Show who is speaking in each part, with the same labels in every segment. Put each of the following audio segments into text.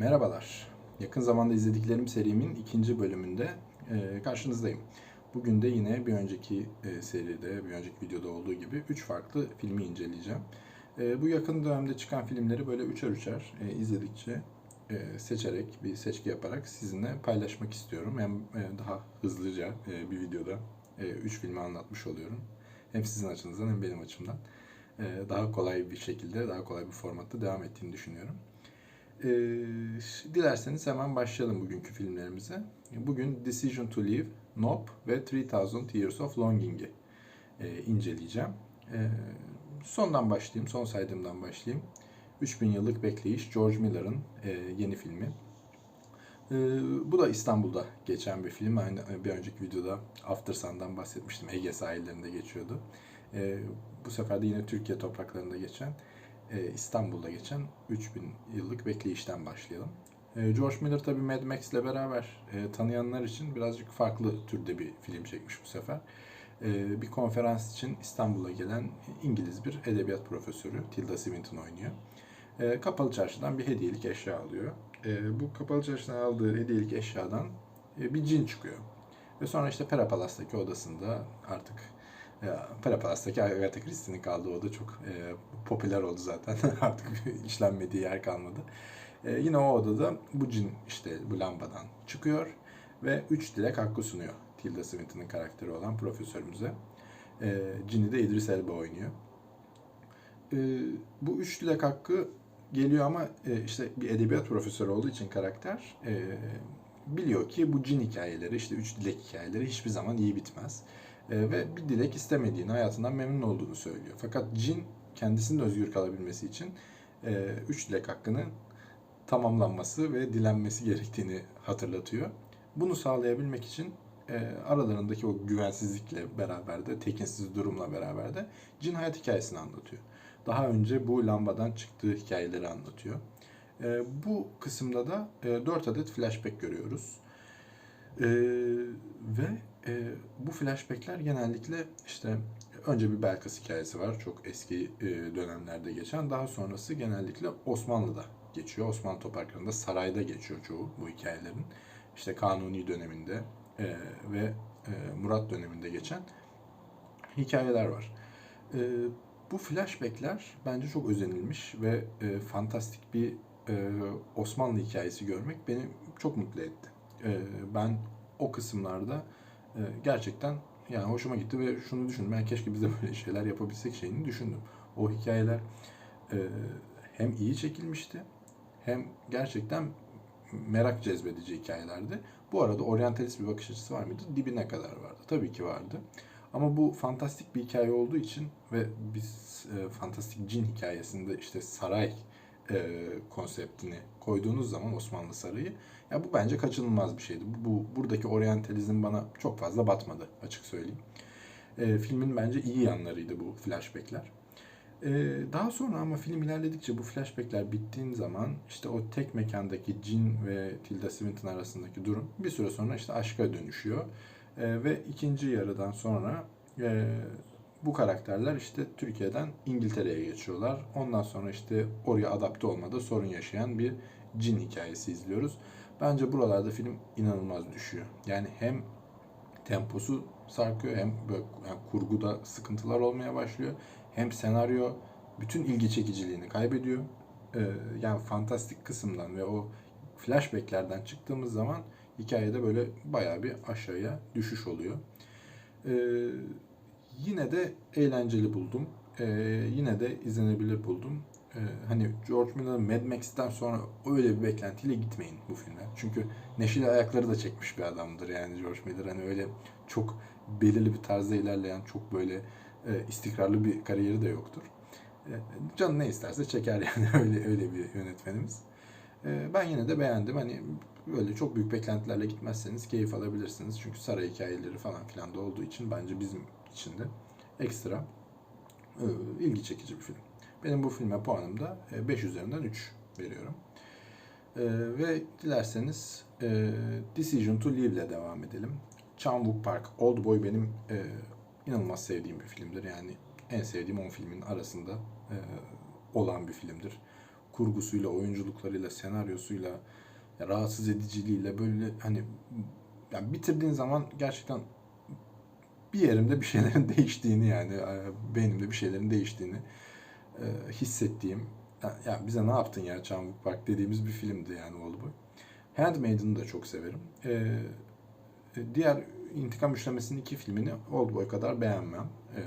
Speaker 1: Merhabalar. Yakın zamanda izlediklerim serimin ikinci bölümünde e, karşınızdayım. Bugün de yine bir önceki e, seride, bir önceki videoda olduğu gibi 3 farklı filmi inceleyeceğim. E, bu yakın dönemde çıkan filmleri böyle üçer üçer izledikçe seçerek, bir seçki yaparak sizinle paylaşmak istiyorum. Hem daha hızlıca bir videoda 3 filmi anlatmış oluyorum. Hem sizin açınızdan hem benim açımdan. Daha kolay bir şekilde, daha kolay bir formatta devam ettiğini düşünüyorum. Ee, dilerseniz hemen başlayalım bugünkü filmlerimize. Bugün Decision to Leave, Nope ve 3000 Years of Longing'i e, inceleyeceğim. E, sondan başlayayım, son saydığımdan başlayayım. 3000 Yıllık Bekleyiş, George Miller'ın e, yeni filmi. E, bu da İstanbul'da geçen bir film. Aynı bir önceki videoda After Sun'dan bahsetmiştim. Ege sahillerinde geçiyordu. E, bu sefer de yine Türkiye topraklarında geçen e, İstanbul'da geçen 3000 yıllık bekleyişten başlayalım. E, George Miller tabii Mad Max ile beraber e, tanıyanlar için birazcık farklı türde bir film çekmiş bu sefer. Bir konferans için İstanbul'a gelen İngiliz bir edebiyat profesörü Tilda Swinton oynuyor. Kapalı çarşıdan bir hediyelik eşya alıyor. Bu kapalı çarşıdan aldığı hediyelik eşyadan bir cin çıkıyor. Ve sonra işte Perapalas'taki odasında artık Parapalastaki Agatha Christie'nin kaldığı oda çok e, popüler oldu zaten. Artık işlenmediği yer kalmadı. E, yine o odada bu cin işte bu lambadan çıkıyor ve üç dilek hakkı sunuyor. Tilda Swinton'ın karakteri olan profesörümüze. E, Cin'i de İdris Elba oynuyor. E, bu üç dilek hakkı geliyor ama e, işte bir edebiyat profesörü olduğu için karakter e, biliyor ki bu cin hikayeleri işte üç dilek hikayeleri hiçbir zaman iyi bitmez. E, ve bir dilek istemediğini, hayatından memnun olduğunu söylüyor. Fakat cin kendisinin özgür kalabilmesi için e, üç dilek hakkının tamamlanması ve dilenmesi gerektiğini hatırlatıyor. Bunu sağlayabilmek için e, aralarındaki o güvensizlikle beraber de, tekinsiz durumla beraber de cin hayat hikayesini anlatıyor. Daha önce bu lambadan çıktığı hikayeleri anlatıyor. Bu kısımda da e, 4 adet flashback görüyoruz. Ve e, bu flashbackler genellikle işte önce bir Belkas hikayesi var. Çok eski e, dönemlerde geçen. Daha sonrası genellikle Osmanlı'da geçiyor. Osmanlı topraklarında sarayda geçiyor çoğu bu hikayelerin. İşte Kanuni döneminde e, ve e, Murat döneminde geçen hikayeler var. E, bu flashbackler bence çok özenilmiş ve e, fantastik bir e, Osmanlı hikayesi görmek beni çok mutlu etti. E, ben o kısımlarda e, gerçekten yani hoşuma gitti ve şunu düşündüm. Ben keşke biz de böyle şeyler yapabilsek şeyini düşündüm. O hikayeler e, hem iyi çekilmişti hem gerçekten merak cezbedici hikayelerdi. Bu arada oryantalist bir bakış açısı var mıydı? Dibine kadar vardı. Tabii ki vardı. Ama bu fantastik bir hikaye olduğu için ve biz e, fantastik cin hikayesinde işte saray e, konseptini koyduğunuz zaman Osmanlı Sarayı ya bu bence kaçınılmaz bir şeydi. Bu, bu buradaki oryantalizm bana çok fazla batmadı açık söyleyeyim. E, filmin bence iyi yanlarıydı bu flashbackler. E, daha sonra ama film ilerledikçe bu flashbackler bittiğin zaman işte o tek mekandaki Jin ve Tilda Swinton arasındaki durum bir süre sonra işte aşka dönüşüyor. E, ve ikinci yarıdan sonra e, bu karakterler işte Türkiye'den İngiltere'ye geçiyorlar. Ondan sonra işte oraya adapte olmada sorun yaşayan bir cin hikayesi izliyoruz. Bence buralarda film inanılmaz düşüyor. Yani hem temposu sarkıyor hem böyle yani kurguda sıkıntılar olmaya başlıyor. Hem senaryo bütün ilgi çekiciliğini kaybediyor. Ee, yani fantastik kısımdan ve o flashbacklerden çıktığımız zaman hikayede böyle bayağı bir aşağıya düşüş oluyor. Ee, yine de eğlenceli buldum. Ee, yine de izlenebilir buldum. Ee, hani George Miller'ın Mad Max'ten sonra öyle bir beklentiyle gitmeyin bu filme. Çünkü Neşeli Ayakları da çekmiş bir adamdır yani George Miller. Hani öyle çok belirli bir tarzda ilerleyen, çok böyle e, istikrarlı bir kariyeri de yoktur. E, canı ne isterse çeker yani öyle öyle bir yönetmenimiz. E, ben yine de beğendim. Hani böyle çok büyük beklentilerle gitmezseniz keyif alabilirsiniz. Çünkü saray hikayeleri falan filan da olduğu için bence bizim için de ekstra e, ilgi çekici bir film. Benim bu filme puanım da 5 üzerinden 3 veriyorum. E, ve dilerseniz e, Decision to Leave ile devam edelim. Chan-wook Park, Old Boy benim e, inanılmaz sevdiğim bir filmdir. Yani en sevdiğim 10 filmin arasında e, olan bir filmdir. kurgusuyla, oyunculuklarıyla, senaryosuyla, rahatsız ediciliğiyle böyle hani yani bitirdiğin zaman gerçekten bir yerimde bir şeylerin değiştiğini yani e, beynimde bir şeylerin değiştiğini e, hissettiğim ya, ya bize ne yaptın ya Çamlık Park dediğimiz bir filmdi yani Oldboy. Handmaiden'ı da çok severim. E, diğer İntikam Üçlemesi'nin iki filmini Oldboy kadar beğenmem. E,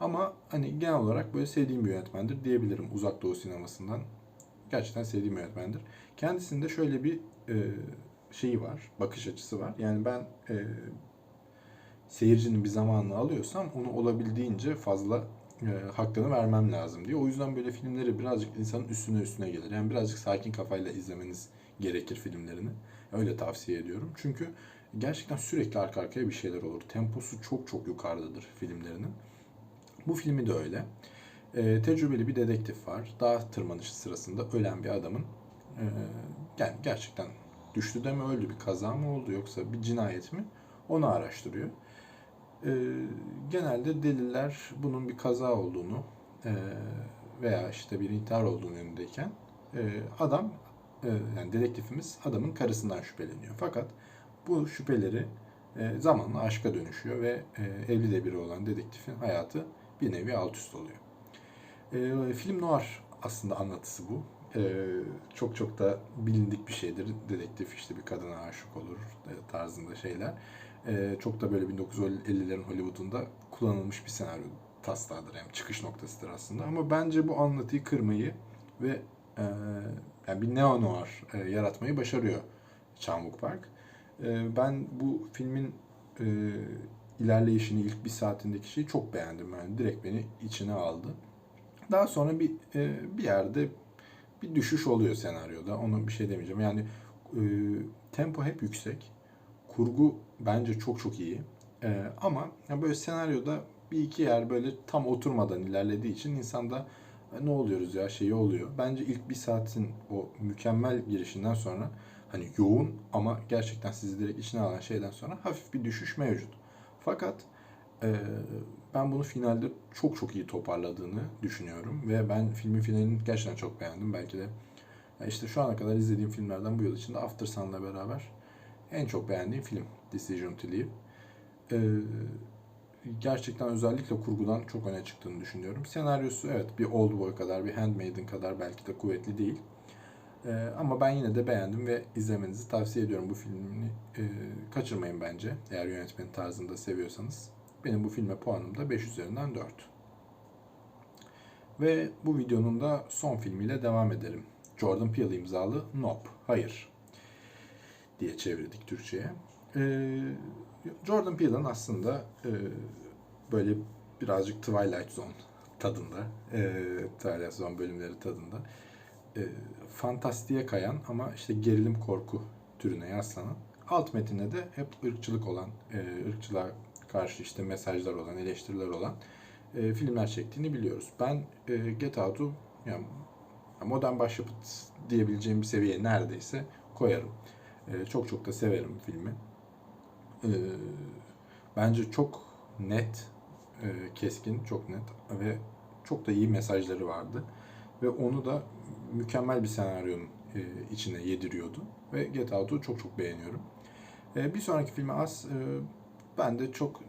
Speaker 1: ama hani genel olarak böyle sevdiğim bir yönetmendir diyebilirim uzak doğu sinemasından. Gerçekten sevdiğim yönetmendir. Kendisinde şöyle bir e, şeyi var, bakış açısı var. Yani ben e, seyircinin bir zamanını alıyorsam onu olabildiğince fazla e, hakkını vermem lazım diye. O yüzden böyle filmleri birazcık insanın üstüne üstüne gelir. Yani birazcık sakin kafayla izlemeniz gerekir filmlerini. Öyle tavsiye ediyorum. Çünkü gerçekten sürekli arka arkaya bir şeyler olur. Temposu çok çok yukarıdadır filmlerinin. Bu filmi de öyle. E, tecrübeli bir dedektif var. Dağ tırmanışı sırasında ölen bir adamın e, yani gerçekten düştü de mi öldü, bir kaza mı oldu yoksa bir cinayet mi onu araştırıyor. E, genelde deliller bunun bir kaza olduğunu e, veya işte bir intihar olduğunu yönündeyken e, adam e, yani dedektifimiz adamın karısından şüpheleniyor. Fakat bu şüpheleri e, zamanla aşka dönüşüyor ve e, evli de biri olan dedektifin hayatı bir nevi alt üst oluyor. E, film noir aslında anlatısı bu. E, çok çok da bilindik bir şeydir. Dedektif işte bir kadına aşık olur e, tarzında şeyler. E, çok da böyle 1950'lerin Hollywood'unda kullanılmış bir senaryo taslağıdır. Yani çıkış noktasıdır aslında. Ama bence bu anlatıyı kırmayı ve e, yani bir neo noir e, yaratmayı başarıyor Chan Park. E, ben bu filmin e, ilerleyişini ilk bir saatindeki şeyi çok beğendim. Yani direkt beni içine aldı. Daha sonra bir e, bir yerde bir düşüş oluyor senaryoda. Onu bir şey demeyeceğim. Yani e, tempo hep yüksek. Kurgu bence çok çok iyi. E, ama yani böyle senaryoda bir iki yer böyle tam oturmadan ilerlediği için insanda e, ne oluyoruz ya şeyi oluyor. Bence ilk bir saatin o mükemmel girişinden sonra hani yoğun ama gerçekten sizi direkt içine alan şeyden sonra hafif bir düşüş mevcut. Fakat e, ben bunu finalde çok çok iyi toparladığını düşünüyorum ve ben filmin finalini gerçekten çok beğendim. Belki de işte şu ana kadar izlediğim filmlerden bu yıl içinde After Sun'la beraber en çok beğendiğim film Decision to Leave. E, gerçekten özellikle kurgudan çok öne çıktığını düşünüyorum. Senaryosu evet bir Old Boy kadar, bir Handmaiden kadar belki de kuvvetli değil. Ee, ama ben yine de beğendim ve izlemenizi tavsiye ediyorum bu filmini. E, kaçırmayın bence eğer yönetmen tarzında seviyorsanız. Benim bu filme puanım da 5 üzerinden 4. Ve bu videonun da son filmiyle devam edelim. Jordan Peele imzalı Nope, Hayır diye çevirdik Türkçe'ye. Ee, Jordan Peele'ın aslında e, böyle birazcık Twilight Zone tadında, e, Twilight Zone bölümleri tadında e, fantastiğe kayan ama işte gerilim korku türüne yaslanan alt metinde de hep ırkçılık olan, e, ırkçılığa karşı işte mesajlar olan, eleştiriler olan e, filmler çektiğini biliyoruz. Ben e, Get Out'u yani modern başyapıt diyebileceğim bir seviyeye neredeyse koyarım. E, çok çok da severim filmi. E, bence çok net, e, keskin, çok net ve çok da iyi mesajları vardı. Ve onu da mükemmel bir senaryonun e, içine yediriyordu. Ve Get Out'u çok çok beğeniyorum. E, bir sonraki filmi az e, ben de çok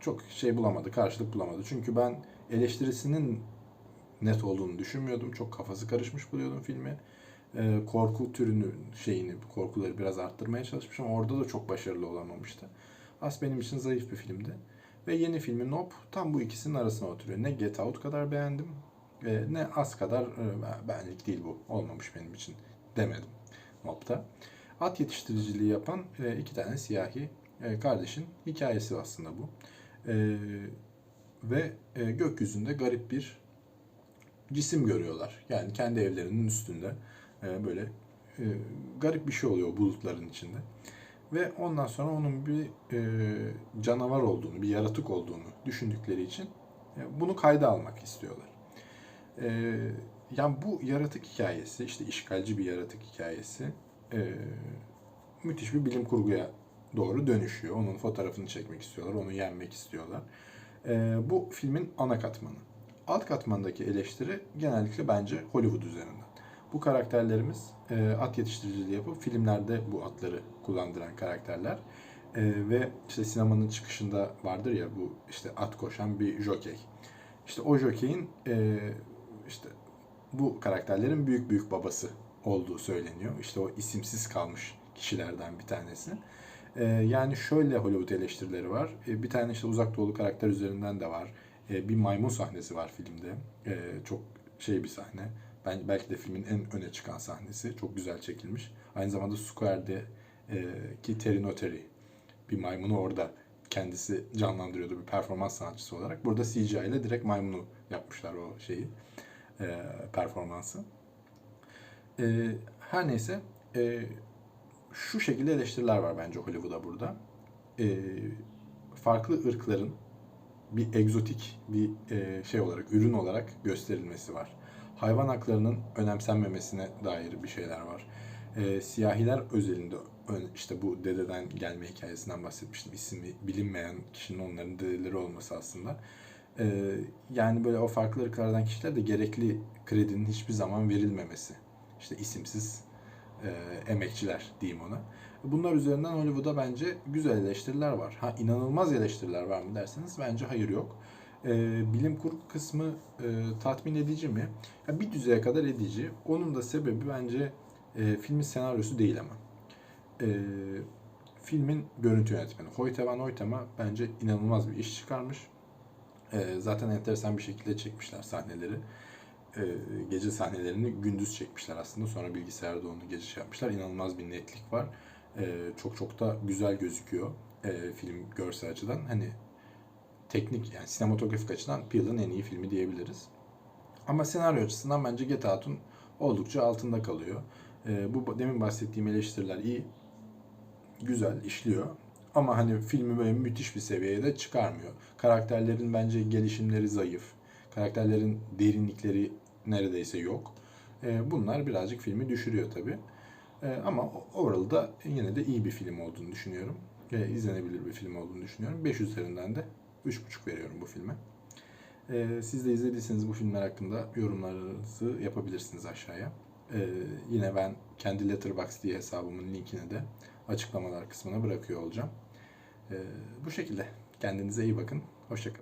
Speaker 1: çok şey bulamadı, karşılık bulamadı. Çünkü ben eleştirisinin net olduğunu düşünmüyordum. Çok kafası karışmış buluyordum filmi. E, korku türünü şeyini, korkuları biraz arttırmaya çalışmış ama orada da çok başarılı olamamıştı. As benim için zayıf bir filmdi. Ve yeni filmi Nope tam bu ikisinin arasına oturuyor. Ne Get Out kadar beğendim e, ne az kadar e, benlik değil bu. Olmamış benim için demedim Nope'da. At yetiştiriciliği yapan e, iki tane siyahi e, kardeşin hikayesi aslında bu. E, ve e, gökyüzünde garip bir cisim görüyorlar. Yani kendi evlerinin üstünde e, böyle garip bir şey oluyor bulutların içinde. Ve ondan sonra onun bir e, canavar olduğunu, bir yaratık olduğunu düşündükleri için e, bunu kayda almak istiyorlar. E, yani bu yaratık hikayesi, işte işgalci bir yaratık hikayesi müthiş bir bilim kurguya doğru dönüşüyor. Onun fotoğrafını çekmek istiyorlar, onu yenmek istiyorlar. Bu filmin ana katmanı. alt katmandaki eleştiri genellikle bence Hollywood üzerinden. Bu karakterlerimiz e, at yetiştiriciliği yapıp filmlerde bu atları kullandıran karakterler. E, ve işte sinemanın çıkışında vardır ya bu işte at koşan bir jokey. İşte o jokeyin e, işte bu karakterlerin büyük büyük babası olduğu söyleniyor. İşte o isimsiz kalmış kişilerden bir tanesi. E, yani şöyle Hollywood eleştirileri var. E, bir tane işte uzak doğulu karakter üzerinden de var. E, bir maymun sahnesi var filmde. E, çok şey bir sahne. Ben belki de filmin en öne çıkan sahnesi. Çok güzel çekilmiş. Aynı zamanda Square'de e, ki Terry Notary bir maymunu orada kendisi canlandırıyordu bir performans sanatçısı olarak. Burada CGI ile direkt maymunu yapmışlar o şeyi, e, performansı. E, her neyse, e, şu şekilde eleştiriler var bence Hollywood'a burada. E, farklı ırkların bir egzotik bir e, şey olarak, ürün olarak gösterilmesi var. Hayvan haklarının önemsenmemesine dair bir şeyler var. E, siyahiler özelinde işte bu dededen gelme hikayesinden bahsetmiştim. İsmi bilinmeyen kişinin onların dedeleri olması aslında. E, yani böyle o farklı ırklardan kişiler de gerekli kredinin hiçbir zaman verilmemesi. İşte isimsiz e, emekçiler diyeyim ona. Bunlar üzerinden Hollywood'a bence güzel eleştiriler var. Ha inanılmaz eleştiriler var mı derseniz bence hayır yok. E, bilim kurgu kısmı e, tatmin edici mi? Ya bir düzeye kadar edici. Onun da sebebi bence e, filmin senaryosu değil ama. E, filmin görüntü yönetmeni. Hoyte van Hoytema bence inanılmaz bir iş çıkarmış. E, zaten enteresan bir şekilde çekmişler sahneleri. E, gece sahnelerini gündüz çekmişler aslında. Sonra bilgisayarda onu gece şey yapmışlar. İnanılmaz bir netlik var. E, çok çok da güzel gözüküyor e, film görsel açıdan. Hani teknik yani sinematografik açıdan Peele'ın en iyi filmi diyebiliriz. Ama senaryo açısından bence Get Out'un oldukça altında kalıyor. E, bu demin bahsettiğim eleştiriler iyi, güzel işliyor. Ama hani filmi böyle müthiş bir seviyeye de çıkarmıyor. Karakterlerin bence gelişimleri zayıf. Karakterlerin derinlikleri neredeyse yok. E, bunlar birazcık filmi düşürüyor tabii. E, ama overall'da yine de iyi bir film olduğunu düşünüyorum. E, izlenebilir bir film olduğunu düşünüyorum. 5 üzerinden de 3.5 veriyorum bu filme. E, siz de izlediyseniz bu filmler hakkında yorumlarınızı yapabilirsiniz aşağıya. E, yine ben kendi Letterboxd diye hesabımın linkini de açıklamalar kısmına bırakıyor olacağım. E, bu şekilde. Kendinize iyi bakın. Hoşçakalın.